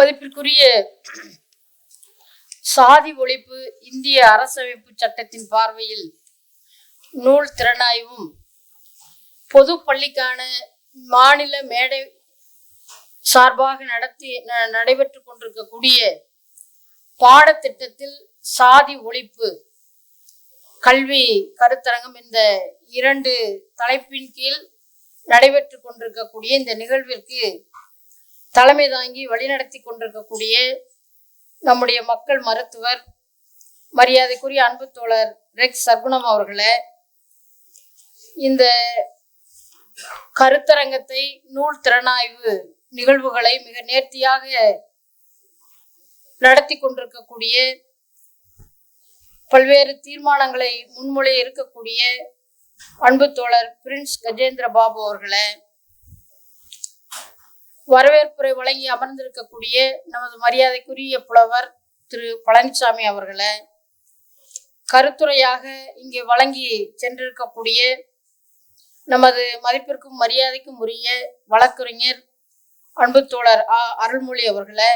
மதிப்பிற்குரிய சாதி ஒழிப்பு இந்திய அரசமைப்பு சட்டத்தின் பார்வையில் நூல் திறனாய்வும் பொது பள்ளிக்கான மாநில மேடை சார்பாக நடத்தி ந- நடைபெற்றுக் கொண்டிருக்கக்கூடிய பாடத்திட்டத்தில் சாதி ஒழிப்பு கல்வி கருத்தரங்கம் இந்த இரண்டு தலைப்பின் கீழ் நடைபெற்றுக் கொண்டிருக்கக்கூடிய இந்த நிகழ்விற்கு தலைமை தாங்கி வழிநடத்தி கொண்டிருக்கக்கூடிய நம்முடைய மக்கள் மருத்துவர் மரியாதைக்குரிய அன்பு தோழர் ரெக்ஸ் சர்க்குணம் அவர்களை இந்த கருத்தரங்கத்தை நூல் திறனாய்வு நிகழ்வுகளை மிக நேர்த்தியாக நடத்தி கொண்டிருக்கக்கூடிய பல்வேறு தீர்மானங்களை முன்மொழிய இருக்கக்கூடிய அன்பு தோழர் பிரின்ஸ் கஜேந்திர பாபு அவர்களை வரவேற்புரை வழங்கி அமர்ந்திருக்கக்கூடிய நமது மரியாதைக்குரிய புலவர் திரு பழனிசாமி அவர்களை கருத்துரையாக இங்கே வழங்கி சென்றிருக்கக்கூடிய நமது மதிப்பிற்கும் மரியாதைக்கும் உரிய வழக்கறிஞர் அன்பு தோழர் ஆ அருள்மொழி அவர்களை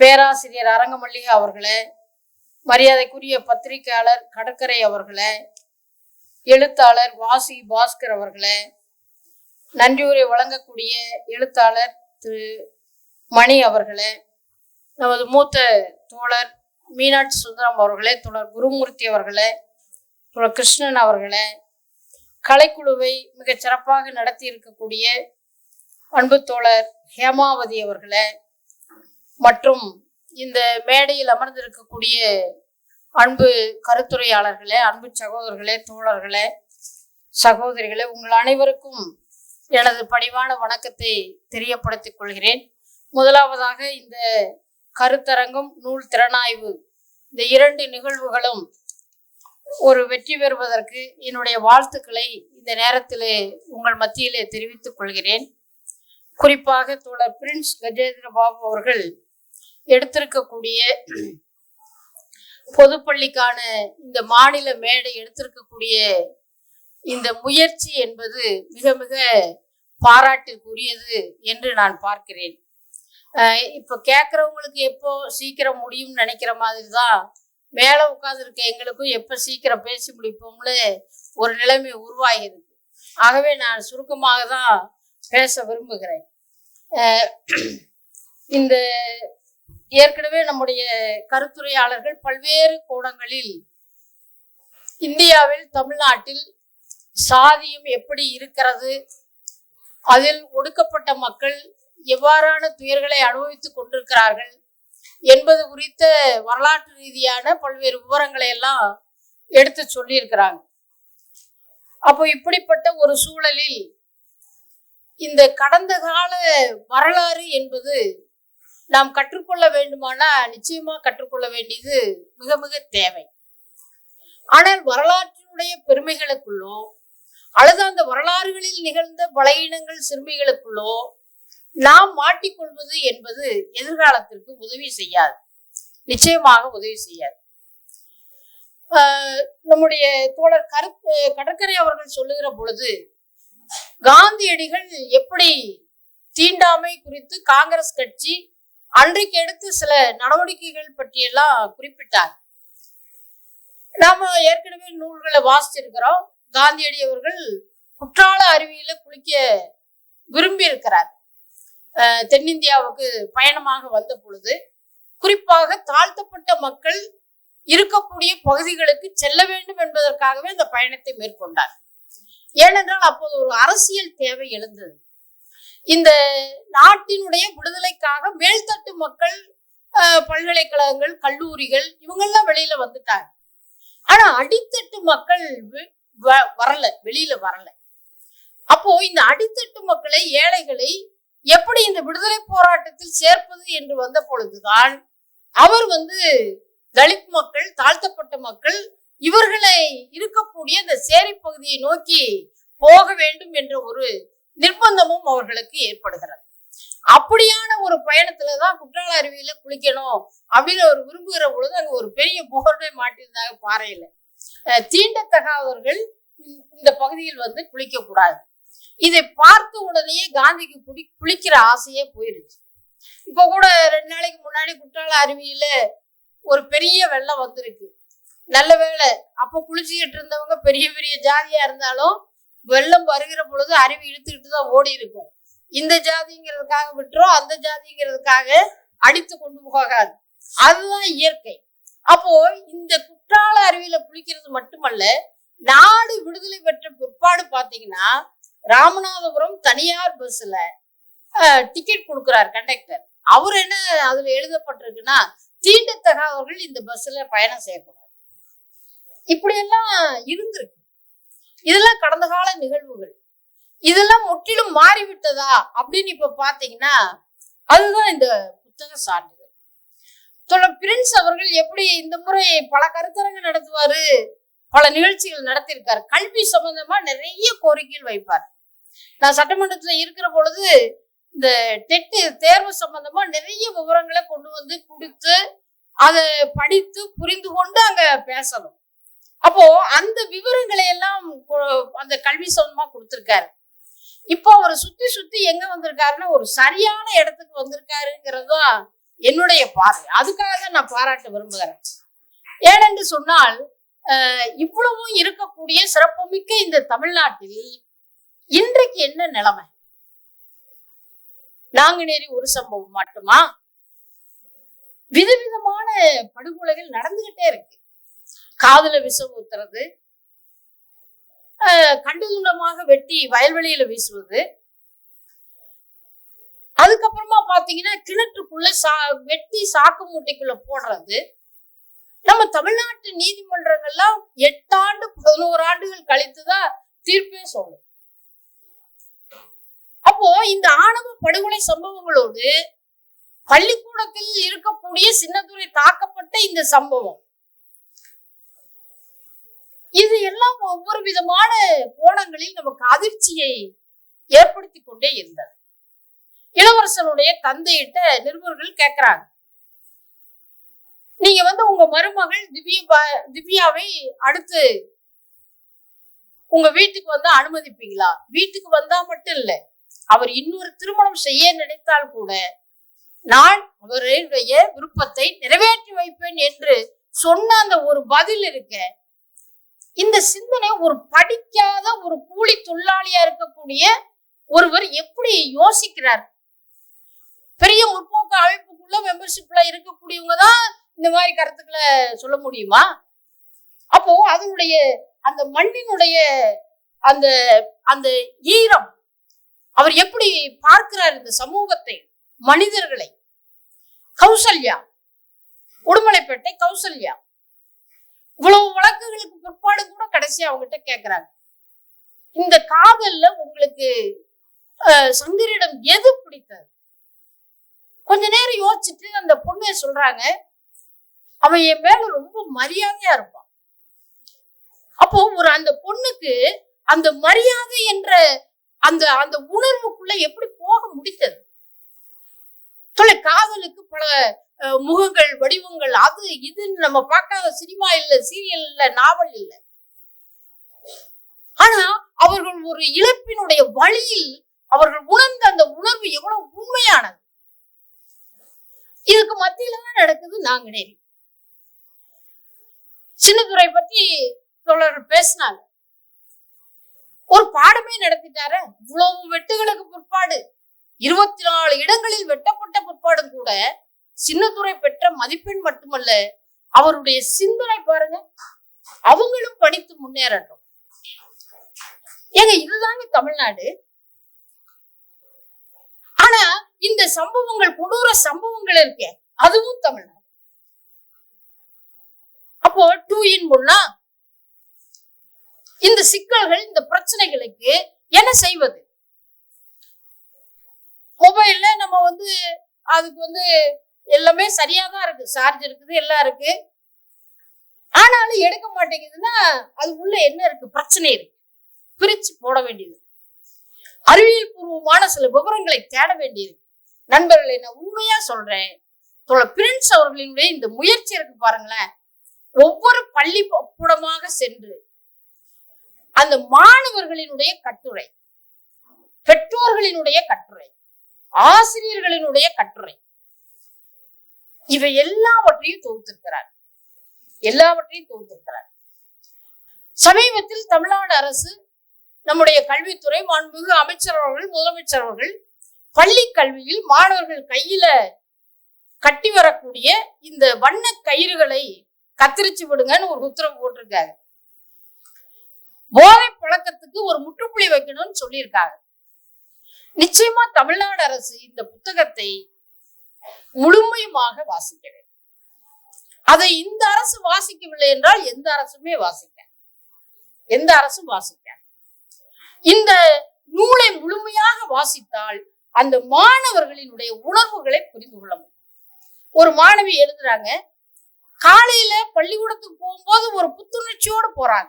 பேராசிரியர் அரங்கமல்லிகா அவர்களை மரியாதைக்குரிய பத்திரிகையாளர் கடற்கரை அவர்களை எழுத்தாளர் வாசி பாஸ்கர் அவர்களை நன்றியுரை வழங்கக்கூடிய எழுத்தாளர் திரு மணி அவர்களே நமது மூத்த தோழர் மீனாட்சி சுந்தரம் அவர்களே தோழர் குருமூர்த்தி அவர்களே தோழர் கிருஷ்ணன் அவர்களே கலைக்குழுவை மிகச் சிறப்பாக நடத்தி இருக்கக்கூடிய அன்பு தோழர் ஹேமாவதி அவர்களே மற்றும் இந்த மேடையில் அமர்ந்திருக்கக்கூடிய அன்பு கருத்துரையாளர்களே அன்பு சகோதரர்களே தோழர்களே சகோதரிகளே உங்கள் அனைவருக்கும் எனது பணிவான வணக்கத்தை தெரியப்படுத்திக் கொள்கிறேன். முதலாவதாக இந்த கருத்தரங்கம் நூல் திறனாய்வு இந்த இரண்டு நிகழ்வுகளும் ஒரு வெற்றி பெறுவதற்கு என்னுடைய வாழ்த்துக்களை இந்த நேரத்திலே உங்கள் மத்தியிலே தெரிவித்துக் கொள்கிறேன். குறிப்பாக தோழர் பிரின்ஸ் கஜேந்திர பாபு அவர்கள் எடுத்திருக்கக்கூடிய பொதுப்பள்ளிக்கான இந்த மாநில மேடை எடுத்திருக்கக்கூடிய இந்த முயற்சி என்பது மிக மிக பாராட்டிற்குரியது என்று நான் பார்க்கிறேன். இப்போ கேட்குறவங்களுக்கு எப்போ சீக்கிரம் முடியும்னு நினைக்கிற மாதிரி தான் மேலே உட்காந்துருக்க எங்களுக்கும் எப்போ சீக்கிரம் பேசி முடிப்போம்னு ஒரு நிலைமை உருவாகிருக்கு ஆகவே நான் சுருக்கமாக தான் பேச விரும்புகிறேன். இந்த ஏற்கனவே நம்முடைய கருத்துரையாளர்கள் பல்வேறு கோணங்களில் இந்தியாவில் தமிழ்நாட்டில் சாதியும் எப்படி இருக்கிறது? அதில் ஒடுக்கப்பட்ட மக்கள் எவ்வாறான துயர்களை அனுபவித்துக் கொண்டிருக்கிறார்கள் என்பது குறித்த வரலாற்று ரீதியான பல்வேறு விவரங்களை எல்லாம் எடுத்து சொல்லியிருக்கிறாங்க. அப்போ இப்படிப்பட்ட ஒரு சூழலில் இந்த கடந்த கால வரலாறு என்பது நாம் கற்றுக்கொள்ள வேண்டுமானா நிச்சயமா கற்றுக்கொள்ள வேண்டியது மிக மிக தேவை. ஆனால் வரலாற்றினுடைய பெருமைகளுக்குள்ளோ அல்லது அந்த வரலாறுகளில் நிகழ்ந்த பலையினங்கள் சிறுமிகளுக்குள்ளோ நாம் மாட்டிக்கொள்வது என்பது எதிர்காலத்திற்கு உதவி செய்யாது. நிச்சயமாக உதவி செய்யாது. ஆஹ் நம்முடைய தோழர் கரு கடற்கரை அவர்கள் சொல்லுகிற பொழுது காந்தியடிகள் எப்படி தீண்டாமை குறித்து காங்கிரஸ் கட்சி அன்றைக்கு எடுத்த சில நடவடிக்கைகள் பற்றியெல்லாம் குறிப்பிட்டார். நாம ஏற்கனவே நூல்களை வாசிச்சிருக்கிறோம். காந்தியடி அவர்கள் குற்றால அருவியில குளிக்க விரும்பி இருக்கிறார் தென்னிந்தியாவுக்கு பயணமாக வந்த பொழுது குறிப்பாக தாழ்த்தப்பட்ட மக்கள் இருக்கக்கூடிய பகுதிகளுக்கு செல்ல வேண்டும் என்பதற்காகவே அந்த பயணத்தை மேற்கொண்டார். ஏனென்றால் அப்போது ஒரு அரசியல் தேவை எழுந்தது. இந்த நாட்டினுடைய விடுதலைக்காக மேல்தட்டு மக்கள் பல்கலைக்கழகங்கள் கல்லூரிகள் இவங்கெல்லாம் வெளியில வந்துட்டாங்க. ஆனா அடித்தட்டு மக்கள் வரல வெளியில வரல. அப்போ இந்த அடித்தட்டு மக்களை ஏழைகளை எப்படி இந்த விடுதலை போராட்டத்தில் சேர்ப்பது என்று வந்த பொழுதுதான் அவர் வந்து தலித் மக்கள் தாழ்த்தப்பட்ட மக்கள் இவர்களை இருக்கக்கூடிய இந்த சேரி பகுதியை நோக்கி போக வேண்டும் என்ற ஒரு நிர்பந்தமும் அவர்களுக்கு ஏற்படுகிறது. அப்படியான ஒரு பயணத்துலதான் குற்றால அருவியில குளிக்கணும் அப்படின்னு அவர் விரும்புகிற பொழுது அங்க ஒரு பெரிய போர்டே மாட்டியிருந்தாங்க பாறையில. தீண்டத்தகாதவர்கள் இந்த- இந்த பகுதியில் வந்து குளிக்க கூடாது இதை பார்த்த உடனேயே காந்திக்கு குடி குளிக்கிற ஆசையே போயிருச்சு. இப்போ கூட ரெண்டு நாளைக்கு முன்னாடி குற்றால அருவியில ஒரு பெரிய வெள்ளம் வந்திருக்கு. நல்ல வேளை அப்போ குளிச்சுக்கிட்டு இருந்தவங்க பெரிய பெரிய ஜாதியா இருந்தாலும் வெள்ளம் வருகிற பொழுது அருவி இழுத்துக்கிட்டு தான் ஓடி இருக்கும். இந்த ஜாதிங்கிறதுக்காக விட்டுரும் அந்த ஜாதிங்கிறதுக்காக அடித்து கொண்டு போகாது. அதுதான் இயற்கை. அப்போ இந்த குற்றால அருவியில குளிக்கிறது மட்டுமல்ல நாடு விடுதலை பெற்ற பிற்பாடு பாத்தீங்கன்னா ராமநாதபுரம் தனியார் பஸ்ல டிக்கெட் கொடுக்கிறார் கண்டக்டர் அவர் என்ன அதுல எழுதப்பட்டிருக்குன்னா தீண்டத்தகாதவர்கள் இந்த பஸ்ல பயணம் செய்யக்கூடாது. இப்படியெல்லாம் இருந்திருக்கு. இதெல்லாம் கடந்த கால நிகழ்வுகள். இதெல்லாம் முற்றிலும் மாறிவிட்டதா அப்படின்னு இப்ப பாத்தீங்கன்னா அதுதான் இந்த புத்தக சான்று. தோழர் பிரின்ஸ் அவர்கள் எப்படி இந்த முறை பல கருத்தரங்கு நடத்துவாரு பல நிகழ்ச்சிகள் நடத்தியிருக்காரு. கல்வி சம்பந்தமா நிறைய கோரிக்கைகள் வைப்பார். நான் சட்டமன்றத்துல இருக்கிற பொழுது இந்த டெட்டு தேர்வு சம்பந்தமா நிறைய விவரங்களை கொண்டு வந்து கொடுத்து அதை படித்து புரிந்து கொண்டு அங்க பேசணும். அப்போ அந்த விவரங்களை எல்லாம் கொ- அந்த கல்வி சம்பந்தமா கொடுத்திருக்காரு. இப்போ அவர் சுத்தி சுத்தி எங்க வந்திருக்காருன்னா ஒரு சரியான இடத்துக்கு வந்திருக்காருங்கிறது என்னுடைய பார்வை. அதுக்காக தான் நான் பாராட்ட விரும்புகிறேன். ஏனென்று சொன்னால் இவ்வளவும் இருக்கக்கூடிய சிறப்புமிக்க இந்த தமிழ்நாட்டில் இன்றைக்கு என்ன நிலைமை? நாங்குநேரி ஒரு சம்பவம் மட்டுமா? விதவிதமான படுகொலைகள் நடந்துகிட்டே இருக்கு. காதுல விஷம் ஊத்துறது கண்டுதுண்டமாக வெட்டி வயல்வெளியில வீசுவது அதுக்கப்புறமா பாத்தீங்கன்னா கிணற்றுக்குள்ள சா வெட்டி சாக்கு மூட்டைக்குள்ள போடுறது. நம்ம தமிழ்நாட்டு நீதிமன்றங்கள்லாம் எட்டாண்டு பதினோரு ஆண்டுகள் கழித்துதான் தீர்ப்பே சொல்லும். அப்போ இந்த ஆணவ படுகொலை சம்பவங்களோடு பள்ளிக்கூடத்தில் இருக்கக்கூடிய சின்னதுரை தாக்கப்பட்ட இந்த சம்பவம். இது எல்லாம் ஒவ்வொரு விதமான கோணங்களில் நமக்கு அதிர்ச்சியை ஏற்படுத்தி கொண்டே இருந்தது. இளவரசனுடைய தந்தையிட்ட நிருபர்கள் கேட்கிறாங்க நீங்க வந்து உங்க மருமகள் திவ்யா திவ்யாவை அடுத்து உங்க வீட்டுக்கு வந்து அனுமதிப்பீங்களா? வீட்டுக்கு வந்தா மட்டும் இல்ல அவர் இன்னொரு திருமணம் செய்ய நினைத்தால் கூட நான் அவருடைய விருப்பத்தை நிறைவேற்றி வைப்பேன் என்று சொன்ன அந்த ஒரு பதில் இருக்க இந்த சிந்தனை ஒரு படிக்காத ஒரு கூலி தொழிலாளியா இருக்கக்கூடிய ஒருவர் எப்படி யோசிக்கிறார்? பெரிய முற்போக்கு அமைப்புக்குள்ள மெம்பர்ஷிப்ல இருக்கக்கூடியவங்க தான் இந்த மாதிரி கருத்துக்களை சொல்ல முடியுமா? அப்போ அதனுடைய அந்த மண்ணினுடைய அந்த அந்த ஈரம் அவர் எப்படி பார்க்கிறார் இந்த சமூகத்தை? மனிதர்களை. கௌசல்யா. உடுமலைப்பேட்டை கௌசல்யா. இவ்வளவு வழக்குகளுக்கு பிற்பாடு கூட கடைசி அவங்ககிட்ட கேட்கிறாங்க இந்த காதல்ல உங்களுக்கு சங்கரிடம் எது பிடித்தது? கொஞ்ச நேரம் யோசிச்சுட்டு அந்த பொண்ணு சொல்றாங்க அவன் என் மேல ரொம்ப மரியாதையா இருப்பான். அப்போ ஒரு அந்த பொண்ணுக்கு அந்த மரியாதை என்ற அந்த அந்த உணர்வுக்குள்ள எப்படி போக முடித்தது தொலை காதலுக்கு பல அஹ், முகங்கள் வடிவங்கள் அது இதுன்னு நம்ம பார்க்காத சினிமா இல்ல சீரியல் இல்ல நாவல் இல்ல. ஆனா அவர்கள் ஒரு இழப்பினுடைய வழியில் அவர்கள் உணர்ந்த அந்த உணர்வு எவ்வளவு உண்மையானது? இதுக்கு மத்தியில தான் நடக்குது நாங்களே சின்னதுரை பத்தி தோழர்கள் பேசினாங்க. ஒரு பாடமே நடத்திட்டாரு. இவ்வளவு வெட்டுகளுக்கு பிற்பாடு இருபத்தி நாலு இடங்களில் வெட்டப்பட்ட பிற்பாடும் கூட சின்னதுரை பெற்ற மதிப்பெண் மட்டுமல்ல அவருடைய சிந்தனை பாருங்க அவங்களும் படித்து முன்னேறட்டும். ஏங்க இதுதாங்க தமிழ்நாடு. ஆனா இந்த சம்பவங்கள் கொடூர சம்பவங்கள் இருக்கே அதுவும் தமிழ்நாடு. அப்போ டூ இன் ஒன்னா இந்த சிக்கல்கள் இந்த பிரச்சனைகளுக்கு என்ன செய்வது? மொபைல்ல நம்ம வந்து அதுக்கு வந்து எல்லாமே சரியா தான் இருக்கு சார்ஜ் இருக்குது எல்லாம் இருக்கு. ஆனாலும் எடுக்க மாட்டேங்குதுன்னா அது உள்ள என்ன இருக்கு? பிரச்சனை இருக்கு. பிரிச்சு போட வேண்டியது. அறிவியல் பூர்வமான சில விவரங்களை தேட வேண்டியது. நண்பர்களை நான் உண்மையா சொல்றேன். பிரின்ஸ் அவர்களினுடைய இந்த முயற்சி இருக்கு பாருங்களேன். ஒவ்வொரு பள்ளி கூடமாக சென்று அந்த மாணவர்களினுடைய கட்டுரை பெற்றோர்களினுடைய கட்டுரை ஆசிரியர்களினுடைய கட்டுரை இவை எல்லாவற்றையும் தொகுத்திருக்கிறார். எல்லாவற்றையும் தொகுத்திருக்கிறார். சமீபத்தில் தமிழ்நாடு அரசு நம்முடைய கல்வித்துறை மாண்புமிகு அமைச்சர் அவர்கள் முதலமைச்சர் அவர்கள் பள்ளி கல்வியில் மாணவர்கள் கையில கட்டி வரக்கூடிய இந்த வண்ண கயிறுகளை கத்திரிச்சு விடுங்கன்னு ஒரு உத்தரவு போட்டிருக்காங்க போதை பழக்கத்துக்கு ஒரு முற்றுப்புள்ளி வைக்கணும்னு சொல்லியிருக்காங்க நிச்சயமா தமிழ்நாடு அரசு இந்த புத்தகத்தை முழுமையுமாக வாசிக்க வேண்டும் அதை இந்த அரசு வாசிக்கவில்லை என்றால் எந்த அரசுமே வாசிக்க எந்த அரசும் வாசிக்க இந்த நூலை முழுமையாக வாசித்தால் அந்த மாணவர்களினுடைய உணர்வுகளை புரிந்து கொள்ள முடியும். ஒரு மாணவி எழுதுறாங்க காலையில பள்ளிக்கூடத்துக்கு போகும்போது ஒரு புத்துணர்ச்சியோடு போறாங்க.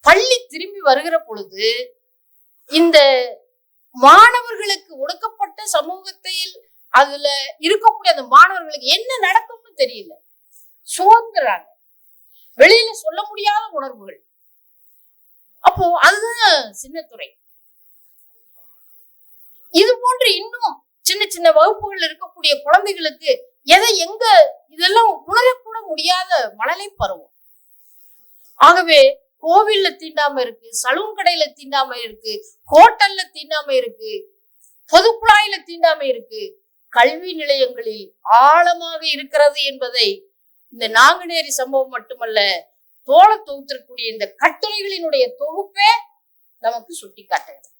பள்ளி திரும்பி வருகிற பொழுது இந்த மாணவர்களுக்கு ஒடுக்கப்பட்ட சமூகத்தில் அதுல இருக்கக்கூடிய அந்த மாணவர்களுக்கு என்ன நடக்கும்னு தெரியல. சோர்ந்துறாங்க. வெளியில சொல்ல முடியாத உணர்வுகள். அப்போ அதுதான் சின்னத்துறை. இது போன்று இன்னும் சின்ன சின்ன வகுப்புகள் இருக்கக்கூடிய குழந்தைகளுக்கு எதை எங்க இதெல்லாம் உணரக்கூட முடியாத மழலை பருவம். ஆகவே கோவில்ல தீண்டாம இருக்கு சலூன் கடையில தீண்டாம இருக்கு ஹோட்டல்ல தீண்டாம இருக்கு பொது குழாயில தீண்டாம இருக்கு கல்வி நிலையங்களில் ஆழமாக இருக்கிறது என்பதை இந்த நாங்குநேரி சம்பவம் மட்டுமல்ல தோள தொகுத்திருக்கக்கூடிய இந்த கட்டுரைகளினுடைய தொகுப்பே நமக்கு சுட்டி காட்டுகிறது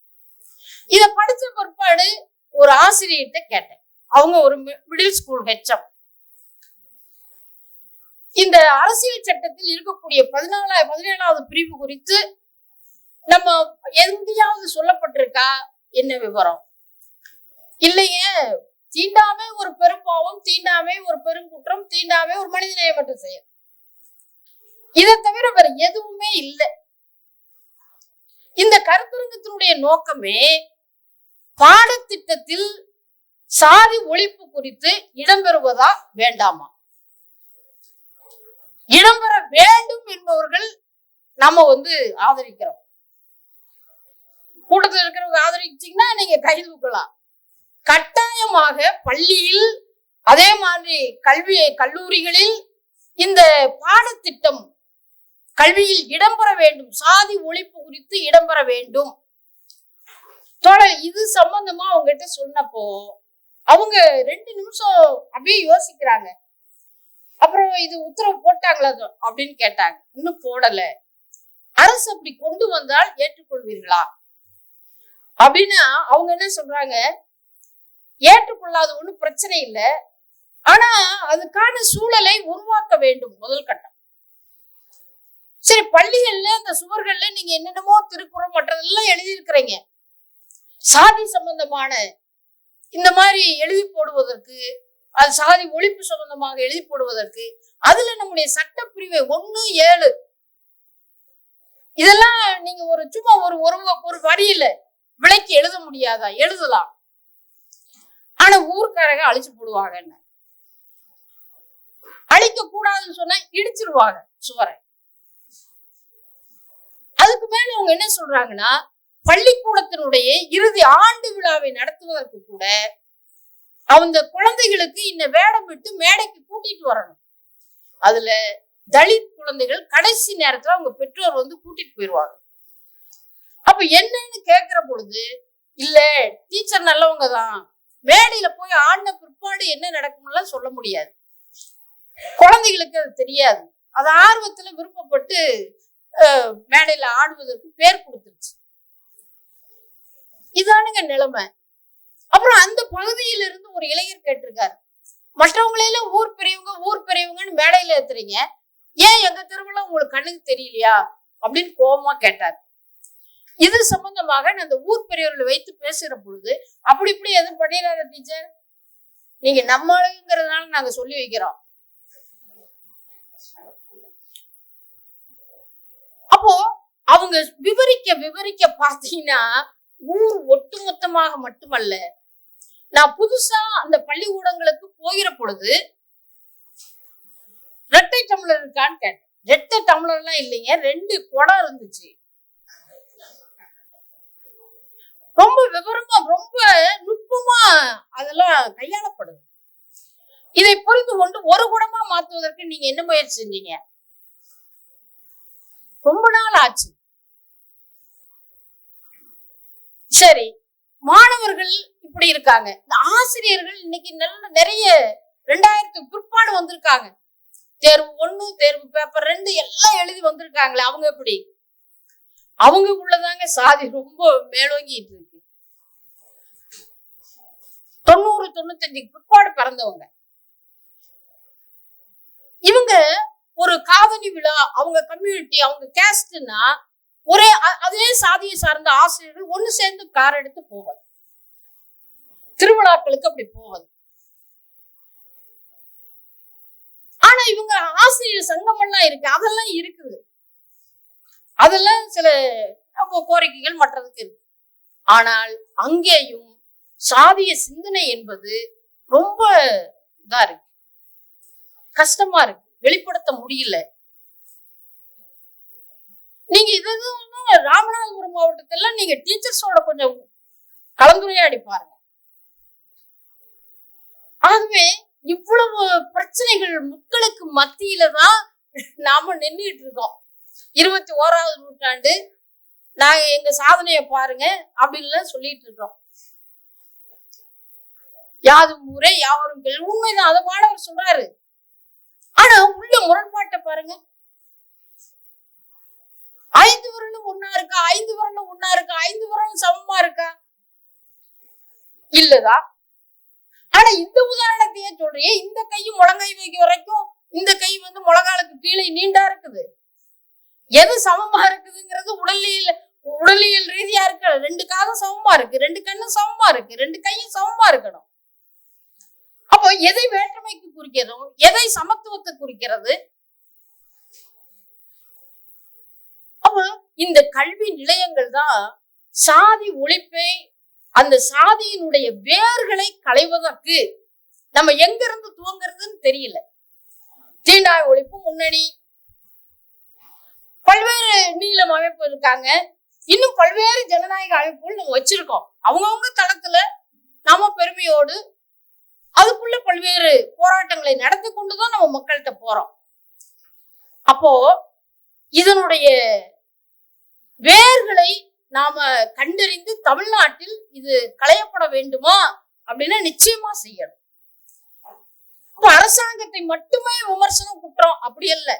இத படிச்ச பிற்பாடு ஒரு ஆசிரியர்கிட்ட கேட்டேன். அவங்க ஒரு மிடில் ஸ்கூல் ஹெச்எம் இந்த அரசியல் சட்டத்தில் இருக்கக்கூடிய பதினாலு பதினேழாவது பிரிவு குறித்து நம்ம எங்கேயாவது சொல்லப்பட்டிருக்கா? என்ன விவரம்? இல்லையே. தீண்டாமே ஒரு பெரும்பாவம் தீண்டாமே ஒரு பெருங்குற்றம் தீண்டாமே ஒரு மனிதநேயமற்ற செயல் இதை தவிர வேற எதுவுமே இல்லை. இந்த கருத்தரங்கத்தினுடைய நோக்கமே பாடத்திட்டத்தில் சாதி ஒழிப்பு குறித்து இடம்பெறுவதா வேண்டாமா? இடம்பெற வேண்டும் என்பவர்கள் நம்ம வந்து ஆதரிக்கிறோம். கூட்டத்தில் இருக்கிறவங்க ஆதரிச்சீங்கன்னா நீங்க கை தூக்கலாம் கட்டாயமாக பள்ளியில் அதே மாதிரி கல்வி கல்லூரிகளில் இந்த பாடத்திட்டம் கல்வியில் இடம்பெற வேண்டும். சாதி ஒழிப்பு குறித்து இடம்பெற வேண்டும். தோழர் இது சம்பந்தமா அவங்ககிட்ட சொன்னப்போ அவங்க ரெண்டு நிமிஷம் அப்படியே யோசிக்கிறாங்க. அப்புறம் இது உத்தரவு போட்டாங்களா அப்படின்னு கேட்டாங்க. இன்னும் போடல. அரசு அப்படி கொண்டு வந்தால் ஏற்றுக்கொள்வீர்களா? அப்படின்னா அவங்க என்ன சொல்றாங்க. ஏற்றுக்கொள்ளாத ஒண்ணும் பிரச்சனை இல்லை. ஆனா அதுக்கான சூழலை உருவாக்க வேண்டும். முதல் கட்டம். சரி பள்ளிகள்ல அந்த சுவர்கள்ல நீங்க என்னென்னமோ திருக்குறள் மற்றதெல்லாம் எழுதியிருக்கிறீங்க. சாதி சம்பந்தமான இந்த மாதிரி எழுதி போடுவதற்கு அது சாதி ஒழிப்பு சம்பந்தமாக எழுதி போடுவதற்கு அதுல நம்முடைய சட்டப்பிரிவை ஒண்ணு ஏழு. இதெல்லாம் நீங்க ஒரு சும்மா ஒரு ஒரு ஒரு வரியில விலைக்கு எழுத முடியாதா? எழுதலாம். ஆனா ஊர்க்காரங்க அழிச்சு போடுவாங்க என்ன அழிக்க கூடாதுன்னு சொன்னா இடிச்சிருவாங்க சுவரை. அதுக்கு மேல அவங்க என்ன சொல்றாங்கன்னா பள்ளிக்கூடத்தினுடைய இறுதி ஆண்டு விழாவை நடத்துவதற்கு கூட அந்த குழந்தைகளுக்கு இன்ன வேடம் விட்டு மேடைக்கு கூட்டிட்டு வரணும். அதுல தலித் குழந்தைகள் கடைசி நேரத்துல அவங்க பெற்றோர் வந்து கூட்டிட்டு போயிடுவாங்க அப்ப என்னன்னு கேக்குற பொழுது இல்ல டீச்சர் நல்லவங்க தான். மேடையில போய் ஆடின பிற்பாடு என்ன நடக்கும்லாம் சொல்ல முடியாது. குழந்தைகளுக்கு அது தெரியாது. அது ஆர்வத்துல விருப்பப்பட்டு மேடையில ஆடுவதற்கு பேர் கொடுத்துருச்சு. இதானுங்க நிலைமை. அப்புறம் அந்த பகுதியில இருந்து ஒரு இளைஞர் கேட்டிருக்காரு. மற்றவங்களெல்லாம் ஊர் பெரியவங்க ஊர் பெரியவங்கன்னு மேடையில ஏத்துறீங்க. ஏன் எங்க திருவிழா உங்களுக்கு கண்ணுக்கு தெரியலையா? அப்படின்னு கோபமா கேட்டார். இது சம்பந்தமாக நான் அந்த ஊர் பெரியவர்களை வைத்து பேசுகிற பொழுது அப்படி இப்படி எதுவும் பண்ணிடாத டீச்சர். நீங்க நம்மளுங்கிறதுனால நாங்க சொல்லி வைக்கிறோம். அப்போ அவங்க விவரிக்க விவரிக்க பார்த்தீங்கன்னா ஊர் ஒட்டுமொத்தமாக மட்டுமல்ல நான் புதுசா அந்த பள்ளிக்கூடங்களுக்கு போகிற பொழுது ரெட்டை டம்ளர் இருக்கான்னு கேட்டேன். ரெட்டை டம்ளர்லாம் இல்லைங்க ரெண்டு குடம் இருந்துச்சு. ரொம்ப விவரமா ரொம்ப நுட்பமா அதெல்லாம் கையாளப்படுது இதை புரிந்து கொண்டு ஒரு குடமா மாத்துவதற்கு நீங்க என்ன முயற்சி செஞ்சீங்க? ரொம்ப நாள் ஆச்சு. சரி மாணவர்கள் இப்படி இருக்காங்க. இந்த ஆசிரியர்கள் இன்னைக்கு நல்ல நிறைய ரெண்டாயிரத்துக்கு பிற்பாடு வந்திருக்காங்க. தேர்வு ஒண்ணு தேர்வு பேப்பர் ரெண்டு எல்லாம் எழுதி வந்திருக்காங்களே அவங்க எப்படி? அவங்க உள்ளதாங்க சாதி ரொம்ப மேலோங்கிட்டு இருக்கு. தொண்ணூறு தொண்ணூத்தஞ்சுக்கு பிற்பாடு பிறந்தவங்க. இவங்க ஒரு காதலி விழா அவங்க கம்யூனிட்டி அவங்க கேஸ்ட்னா ஒரே அதே சாதியை சார்ந்த ஆசிரியர்கள் ஒண்ணு சேர்ந்து கார் எடுத்து போவது. திருவிழாக்களுக்கு அப்படி போவது. ஆனா இவங்க ஆசிரியர் சங்கம் எல்லாம் இருக்கு அதெல்லாம் இருக்குது. அதெல்லாம் சில கோரிக்கைகள் மற்றதுக்கு இருக்கு. ஆனால் அங்கேயும் சாதிய சிந்தனை என்பது ரொம்ப இதா இருக்கு. கஷ்டமா இருக்கு. வெளிப்படுத்த முடியல. நீங்க இது ராமநாதபுரம் மாவட்டத்துல நீங்க டீச்சர்ஸோட கொஞ்சம் கலந்துரையாடி பாருங்க. ஆகவே இவ்வளவு பிரச்சனைகள் மக்களுக்கு மத்தியில தான் நாம நின்றுட்டு இருக்கோம். இருபத்தி ஓராவது நூற்றாண்டு நாங்க எங்க சாதனையை பாருங்க அப்படின்னு சொல்லிட்டு இருக்கோம். யாதும் ஊரே யாவரும் உண்மைதான் அதை மாணவர் சொல்றாரு. ஆனா உள்ள முரண்பாட்டை பாருங்க. ஐந்து விரலும் ஒன்னா இருக்கா? ஐந்து விரலும் ஒன்னா இருக்கா? ஐந்து விரலும் சமமா இருக்கா? இல்லதா ஆனா இந்த உதாரணத்தையே சொல்றியே இந்த கையும் முழங்கை வைக்க வரைக்கும் இந்த கை வந்து முழங்காலுக்கு கீழே நீண்டா இருக்குது. எது சமமா இருக்குதுங்கிறது உடலியல் உடலியல் ரீதியா இருக்க? ரெண்டு காதும் சமமா இருக்கு ரெண்டு கண்ணும் சமமா இருக்கு ரெண்டு கையும் சமமா இருக்கணும். அப்போ எதை வேற்றுமைக்கு குறிக்கிறதும் எதை சமத்துவத்தை குறிக்கிறது? அப்ப இந்த கல்வி நிலையங்கள் தான் சாதி ஒழிப்பை அந்த சாதியினுடைய வேர்களை களைவதற்கு நம்ம எங்க இருந்து துவங்குறதுன்னு தெரியல. தீண்டாய் ஒழிப்பு முன்னணி. பல்வேறு நீளம் அமைப்பு இருக்காங்க. இன்னும் பல்வேறு ஜனநாயக அமைப்புகள் நம்ம வச்சிருக்கோம். அவங்கவுங்க தளத்துல நாம பெருமையோடு அதுக்குள்ள பல்வேறு போராட்டங்களை நடத்தி கொண்டுதான் நம்ம மக்கள்கிட்ட போறோம். அப்போ இதனுடைய வேர்களை நாம கண்டறிந்து தமிழ்நாட்டில் இது களையப்பட வேண்டுமா அப்படின்னா நிச்சயமா செய்யணும். அப்ப அரசாங்கத்தை மட்டுமே விமர்சனம் குற்றம் அப்படி அல்ல.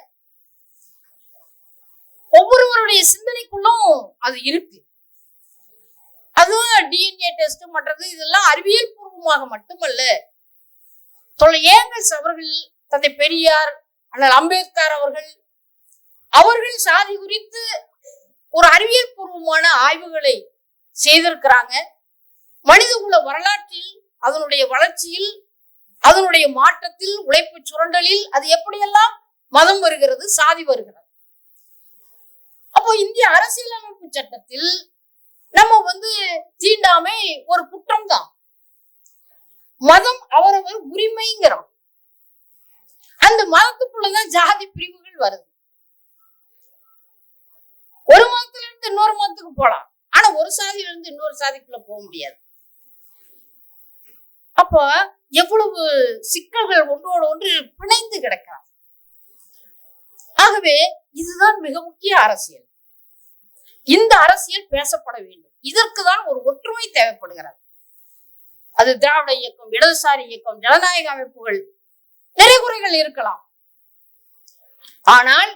ஒவ்வொருவருடைய சிந்தனைக்குள்ளும் அது இருக்கு. அதுவும் டிஎன்ஏ டெஸ்ட் மற்றது இதெல்லாம் அறிவியல் பூர்வமாக மட்டுமல்ல. தொலை ஏங்கல்ஸ் அவர்கள் தந்தை பெரியார் அண்ணல் அம்பேத்கர் அவர்கள் அவர்கள் சாதி குறித்து ஒரு அறிவியல் பூர்வமான ஆய்வுகளை செய்திருக்கிறாங்க. மனிதகுல வரலாற்றில் அதனுடைய வளர்ச்சியில் அதனுடைய மாற்றத்தில் உழைப்பு சுரண்டலில் அது எப்படியெல்லாம் மதம் வருகிறது சாதி வருகிறது. அப்போ இந்திய அரசியலமைப்பு சட்டத்தில் நம்ம வந்து தீண்டாமை ஒரு குற்றம் தான் மதம் அவரவர் உரிமைங்கிறோம். அந்த மதத்துக்குள்ளதான் ஜாதி பிரிவுகள் வருது. ஒரு மதத்துல இருந்து இன்னொரு மதத்துக்கு போகலாம் ஆனா ஒரு சாதியில இருந்து இன்னொரு சாதிக்குள்ள போக முடியாது. அப்போ எவ்வளவு சிக்கல்கள் ஒன்றோடு ஒன்று பிணைந்து கிடக்கிறார் ஆகவே இதுதான் மிக முக்கிய அரசியல். இந்த அரசியல் பேசப்பட வேண்டும். இதற்கு தான் ஒரு ஒற்றுமை தேவைப்படுகிறது. அது திராவிட இயக்கம் இடதுசாரி இயக்கம் ஜனநாயக அமைப்புகள் நிறைய குறைகள் இருக்கலாம். ஆனால்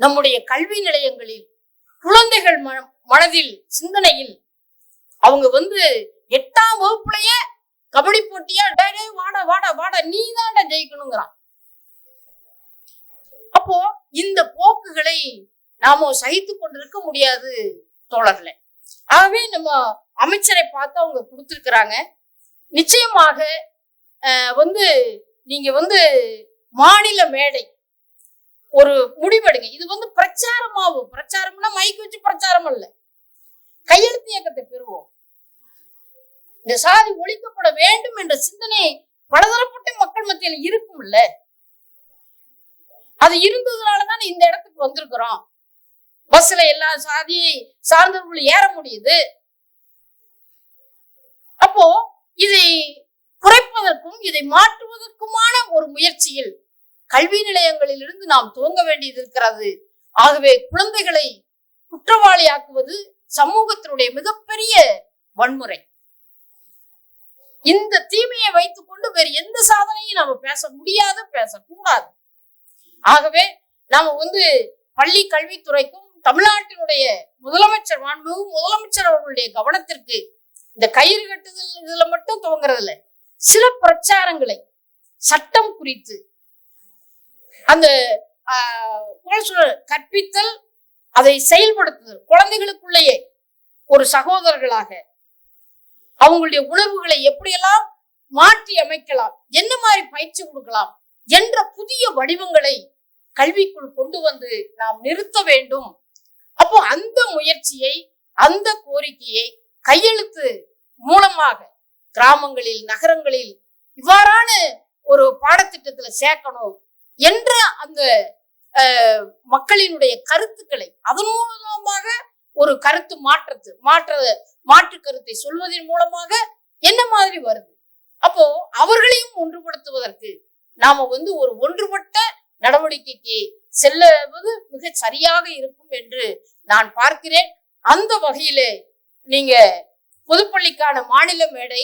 நம்முடைய கல்வி நிலையங்களில் குழந்தைகள் மனதில் சிந்தனையில். அவங்க வந்து எட்டாம் வகுப்புலயே கபடி போட்டியா டேய் டே வாடா வாடா வாடா நீ தான்டா ஜெயிக்கணுங்கிறான். அப்போ இந்த போக்குகளை நாம சகித்து கொண்டிருக்க முடியாது தோழர்களே. ஆகவே நம்ம அமைச்சரை பார்த்து அவங்க கொடுத்துருக்குறாங்க. நிச்சயமாக அஹ், வந்து நீங்க வந்து மாநில மேடை ஒரு முடிவெடுங்க. இது வந்து பிரச்சாரமாகும் பிரச்சாரம்னா மைக் வச்சு பிரச்சாரம் இல்லை கையெழுத்து இயக்கத்தை பெறுவோம். இந்த சாதி ஒழிக்கப்பட வேண்டும் என்ற சிந்தனை பலதரப்பட்ட மக்கள் மத்தியில் இருக்கும்ல. அது இருந்ததுனாலதான் இந்த இடத்துக்கு வந்திருக்கிறோம். பஸ்ல எல்லா சாதியை சார்ந்தவர்களும் ஏற முடியுது. அப்போ இதை குறைப்பதற்கும் இதை மாற்றுவதற்குமான ஒரு முயற்சியில் கல்வி நிலையங்களிலிருந்து நாம் துவங்க வேண்டியது இருக்கிறது. ஆகவே குழந்தைகளை குற்றவாளியாக்குவது சமூகத்தினுடைய மிகப்பெரிய வன்முறை. இந்த தீமையை வைத்துக்கொண்டு வேறு எந்த சாதனையும் நாம பேச முடியாது பேசக்கூடாது. ஆகவே நாம வந்து பள்ளி கல்வித்துறைக்கும் தமிழ்நாட்டினுடைய முதலமைச்சர் மாண்பு முதலமைச்சர் அவர்களுடைய கவனத்திற்கு இந்த கயிறு கட்டுதல் இதுல மட்டும் துவங்குறதுல சில பிரச்சாரங்களை சட்டம் குறித்து அந்த ஆஹ், கற்பித்தல் அதை செயல்படுத்துதல் குழந்தைகளுக்குள்ளேயே ஒரு சகோதரர்களாக அவங்களுடைய உணர்வுகளை எப்படியெல்லாம் மாற்றி அமைக்கலாம் என்ன மாதிரி பயிற்சி கொடுக்கலாம் என்ற புதிய வடிவங்களை கல்விக்குள் கொண்டு வந்து நாம் நிறுத்த வேண்டும். அப்போ அந்த முயற்சியை அந்த கோரிக்கையை கையெழுத்து மூலமாக கிராமங்களில் நகரங்களில் இவ்வாறான ஒரு பாடத்திட்டத்துல சேர்க்கணும். என்ற அந்த அஹ், மக்களினுடைய கருத்துக்களை அதன் மூலமாக ஒரு கருத்து மாற்றத்து மாற்ற மாற்று கருத்தை சொல்வதன் மூலமாக என்ன மாதிரி வருது? அப்போ அவர்களையும் ஒன்றுபடுத்துவதற்கு நாம வந்து ஒரு ஒன்றுபட்ட நடவடிக்கைக்கு செல்லுவது மிக சரியாக இருக்கும் என்று நான் பார்க்கிறேன். அந்த வகையிலே நீங்க பொதுப்பள்ளிக்கான மாநில மேடை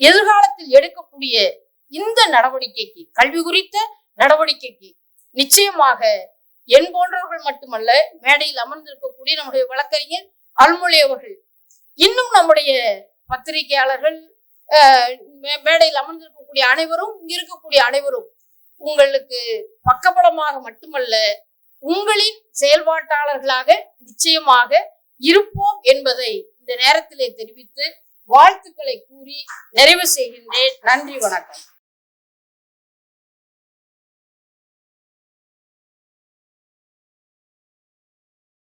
எதிர்காலத்தில் எடுக்கக்கூடிய இந்த நடவடிக்கைக்கு கல்வி குறித்த நடவடிக்கைக்கு நிச்சயமாக என் போன்றவர்கள் மட்டுமல்ல மேடையில் அமர்ந்திருக்கக்கூடிய நம்முடைய வழக்கறிஞர் அல்மொழி அவர்கள் இன்னும் நம்முடைய பத்திரிகையாளர்கள் மேடையில் அமர்ந்திருக்கக்கூடிய அனைவரும் இங்க இருக்கக்கூடிய அனைவரும் உங்களுக்கு பக்கபலமாக மட்டுமல்ல உங்களின் செயல்பாட்டாளர்களாக நிச்சயமாக இருப்போம் என்பதை இந்த நேரத்திலே தெரிவித்து வாழ்த்துக்களை கூறி நிறைவு செய்கின்றேன். நன்றி வணக்கம்.